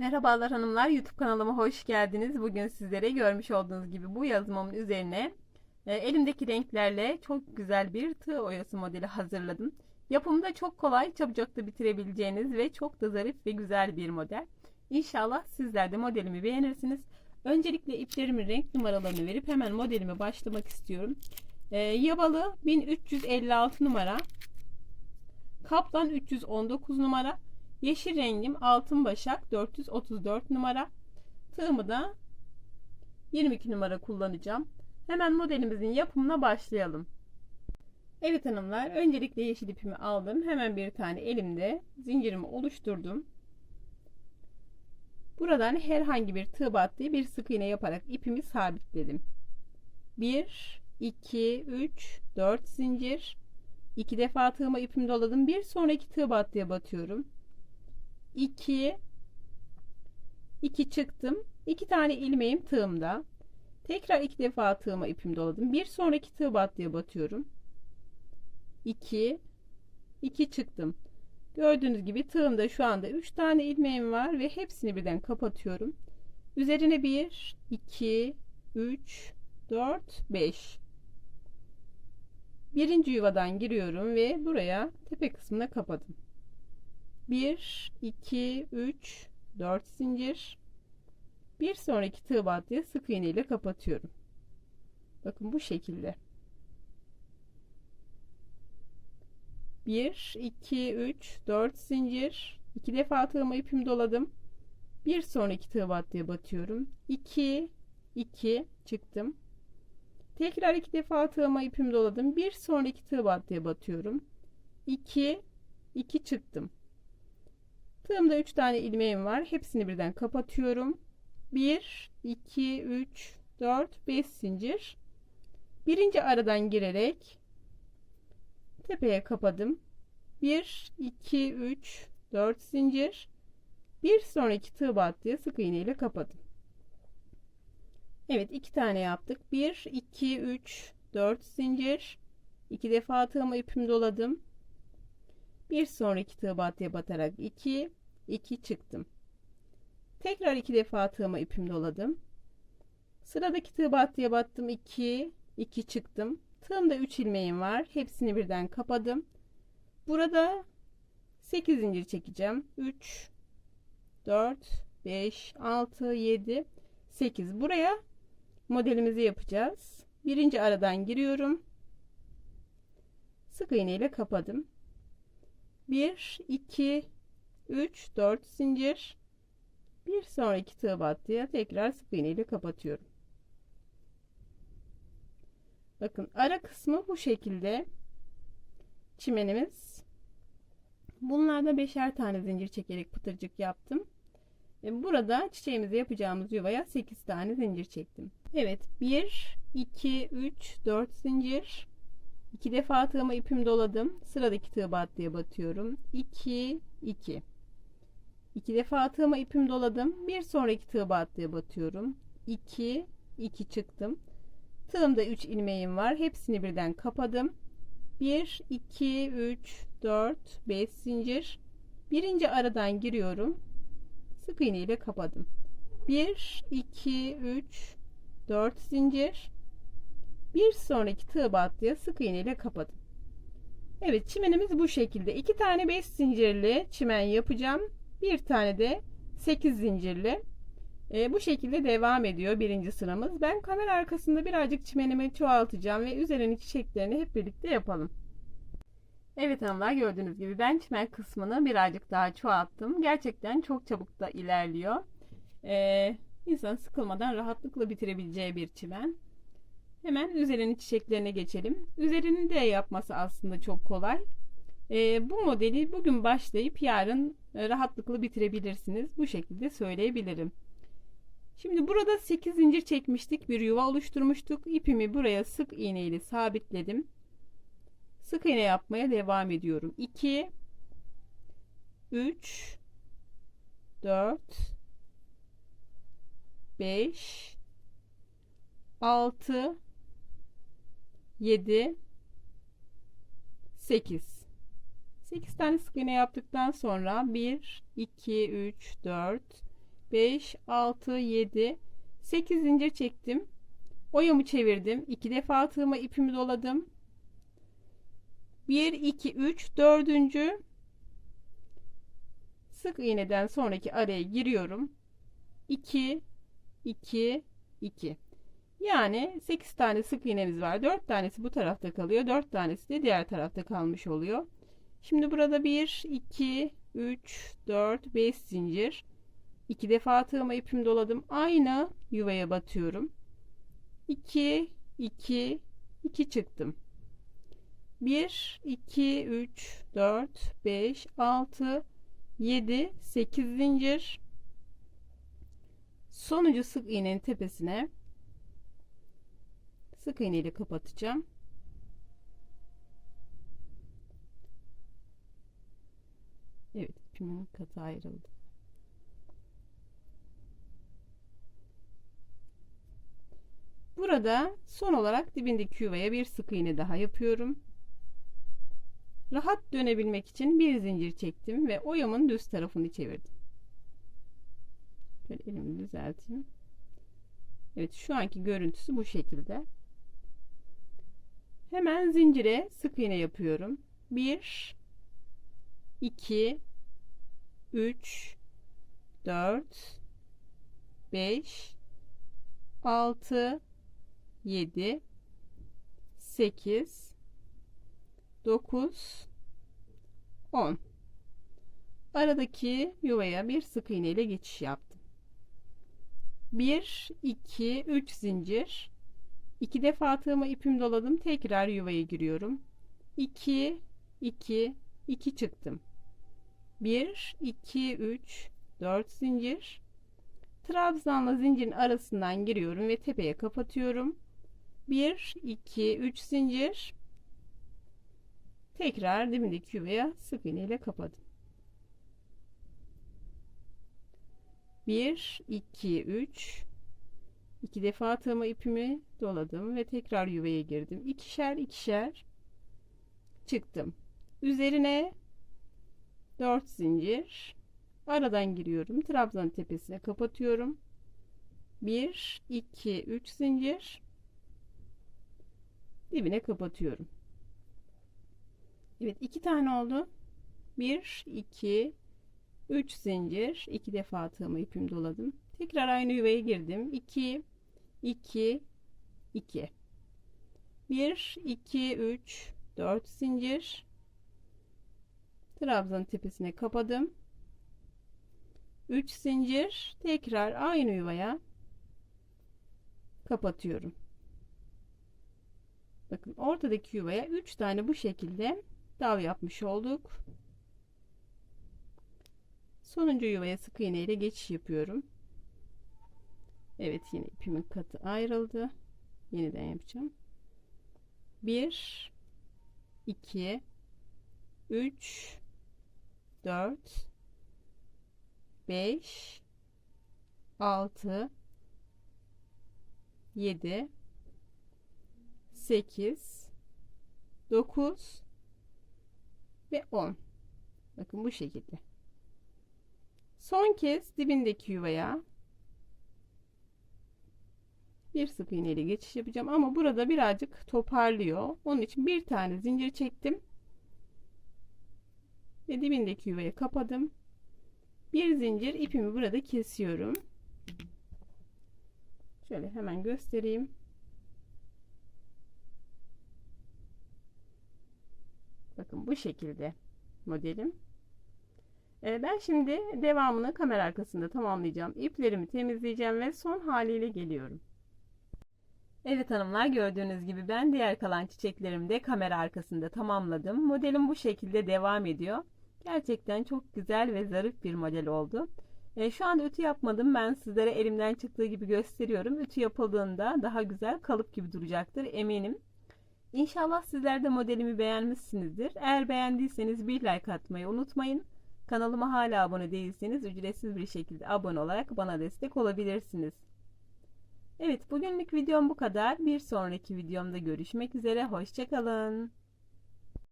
Merhabalar hanımlar, YouTube kanalıma hoş geldiniz. Bugün sizlere görmüş olduğunuz gibi bu yazmamın üzerine e, elimdeki renklerle çok güzel bir tığ oyası modeli hazırladım. Yapımı da çok kolay, çabucak da bitirebileceğiniz ve çok da zarif ve güzel bir model. İnşallah sizler de modelimi beğenirsiniz. Öncelikle iplerimin renk numaralarını verip hemen modelime başlamak istiyorum. E, yabalı 1356 numara, kaplan 319 numara, Yeşil rengim altın başak 434 numara. Tığımı da 22 numara kullanacağım. Hemen modelimizin yapımına başlayalım. Evet hanımlar öncelikle yeşil ipimi aldım. Hemen bir tane elimde zincirimi oluşturdum. Buradan herhangi bir tığ battığı bir sık iğne yaparak ipimi sabitledim. 1 2 3 4 zincir 2 defa tığıma ipimi doladım. Bir sonraki tığ battıya batıyorum. 2 2 çıktım. 2 tane ilmeğim tığımda. Tekrar iki defa tığıma ipimi doladım. Bir sonraki tığ battıya batıyorum. 2 2 çıktım. Gördüğünüz gibi tığımda şu anda 3 tane ilmeğim var ve hepsini birden kapatıyorum. Üzerine 1 2 3 4 5 Birinci yuvadan giriyorum ve buraya tepe kısmına kapadım. 1 2 3 4 zincir. Bir sonraki tığ battıya sık iğne ile kapatıyorum. Bakın bu şekilde. 1 2 3 4 zincir. İki defa tığıma ipimi doladım. Bir sonraki tığ battıya batıyorum. 2 2 çıktım. Tekrar iki defa tığıma ipimi doladım. Bir sonraki tığ battıya batıyorum. 2 2 çıktım Tığımda 3 tane ilmeğim var. Hepsini birden kapatıyorum. 1, 2, 3, 4, 5 zincir. Birinci aradan girerek tepeye kapadım. 1, 2, 3, 4 zincir. Bir sonraki tığ battıya sık iğne ile kapadım. Evet iki tane yaptık. 1, 2, 3, 4 zincir. 2 defa tığıma ipimi doladım. Bir sonraki tığ battıya batarak 2 2 çıktım. Tekrar iki defa tığıma ipimi doladım. Sıradaki tığ battıya battım 2 2 çıktım. Tığımda 3 ilmeğim var. Hepsini birden kapadım. Burada 8 zincir çekeceğim. 3 4 5 6 7 8 buraya modelimizi yapacağız. Birinci aradan giriyorum. Sık iğne ile kapadım. 1 2 3 4 zincir. Bir sonraki tığ battıya tekrar sık iğne ile kapatıyorum. Bakın ara kısmı bu şekilde. Çimenimiz. Bunlarda beşer tane zincir çekerek pıtırcık yaptım. Burada çiçeğimizi yapacağımız yuvaya 8 tane zincir çektim. Evet 1 2 3 4 zincir. 2 defa tığıma ipimi doladım. Sıradaki tığ battıya batıyorum. 2 2 2 defa tığıma ipim doladım. Bir sonraki tığ battıya batıyorum. 2 2 çıktım. Tığımda 3 ilmeğim var. Hepsini birden kapadım. 1 2 3 4 5 zincir. Birinci aradan giriyorum. Sık iğne ile kapadım. 1 2 3 4 zincir. Bir sonraki tığ battıya sık iğne ile kapadım. Evet çimenimiz bu şekilde. 2 tane 5 zincirli çimen yapacağım. Bir tane de 8 zincirli. E, bu şekilde devam ediyor birinci sıramız. Ben kamera arkasında birazcık çimenimi çoğaltacağım ve üzerine çiçeklerini hep birlikte yapalım. Evet hanımlar gördüğünüz gibi ben çimen kısmını birazcık daha çoğalttım. Gerçekten çok çabuk da ilerliyor. Ee, insan sıkılmadan rahatlıkla bitirebileceği bir çimen. Hemen üzerinin çiçeklerine geçelim. Üzerinin de yapması aslında çok kolay. Ee, bu modeli bugün başlayıp yarın e, rahatlıkla bitirebilirsiniz. Bu şekilde söyleyebilirim. Şimdi burada 8 zincir çekmiştik. Bir yuva oluşturmuştuk. İpimi buraya sık iğne ile sabitledim. Sık iğne yapmaya devam ediyorum. 2 3 4 5 6 7 8 8 tane sık iğne yaptıktan sonra 1 2 3 4 5, 6, 7, 8 zincir çektim. Oyamı çevirdim. 2 defa tığıma ipimi doladım. 1, 2, 3, 4. Sık iğneden sonraki araya giriyorum. 2, 2, 2. Yani 8 tane sık iğnemiz var. 4 tanesi bu tarafta kalıyor. 4 tanesi de diğer tarafta kalmış oluyor. Şimdi burada 1, 2, 3, 4, 5 zincir. 2 defa tığıma ipimi doladım. Aynı yuvaya batıyorum. 2, 2, 2 çıktım. 1, 2, 3, 4, 5, 6, 7, 8 zincir. Sonuncu sık iğnenin tepesine sık iğne ile kapatacağım. İpimin katı ayrıldı. Burada son olarak dibindeki yuvaya bir sık iğne daha yapıyorum. Rahat dönebilmek için bir zincir çektim ve oyamın düz tarafını çevirdim. Şöyle elimi düzelteyim. Evet şu anki görüntüsü bu şekilde. Hemen zincire sık iğne yapıyorum. 1 2 3 4 5 6 7 8 9 10 aradaki yuvaya bir sık iğne ile geçiş yaptım. 1 2 3 zincir. 2 defa tığıma ipim doladım. Tekrar yuvaya giriyorum. 2 2 2 çıktım 1 2 3 4 zincir. Trabzanla zincirin arasından giriyorum ve tepeye kapatıyorum. 1 2 3 zincir. Tekrar dibindeki yuvaya sık iğne ile kapadım. 1 2 3 2 defa tığıma ipimi doladım ve tekrar yuvaya girdim. İkişer ikişer çıktım. Üzerine 4 zincir aradan giriyorum trabzan tepesine kapatıyorum 1 2 3 zincir dibine kapatıyorum. Evet iki tane oldu. 1 2 3 zincir iki defa tığımı ipim doladım. Tekrar aynı yuvaya girdim. 2 2 2 1 2 3 4 zincir trabzanın tepesine kapadım. 3 zincir tekrar aynı yuvaya kapatıyorum. Bakın ortadaki yuvaya 3 tane bu şekilde dal yapmış olduk. Sonuncu yuvaya sık iğne ile geçiş yapıyorum. Evet yine ipimin katı ayrıldı. Yeniden yapacağım. 1 2 3 4 5 6 7 8 9 ve 10 bakın bu şekilde. Son kez dibindeki yuvaya bir sık iğne ile geçiş yapacağım ama burada birazcık toparlıyor. Onun için bir tane zincir çektim ve dibindeki yuvaya kapadım bir zincir ipimi burada kesiyorum şöyle hemen göstereyim Bakın bu şekilde modelim. Ee, ben şimdi devamını kamera arkasında tamamlayacağım. İplerimi temizleyeceğim ve son haliyle geliyorum. Evet hanımlar gördüğünüz gibi ben diğer kalan çiçeklerimi de kamera arkasında tamamladım. Modelim bu şekilde devam ediyor. Gerçekten çok güzel ve zarif bir model oldu. E, şu anda ütü yapmadım. Ben sizlere elimden çıktığı gibi gösteriyorum. Ütü yapıldığında daha güzel kalıp gibi duracaktır eminim. İnşallah sizler de modelimi beğenmişsinizdir. Eğer beğendiyseniz bir like atmayı unutmayın. Kanalıma hala abone değilseniz ücretsiz bir şekilde abone olarak bana destek olabilirsiniz. Evet bugünlük videom bu kadar. Bir sonraki videomda görüşmek üzere. Hoşçakalın.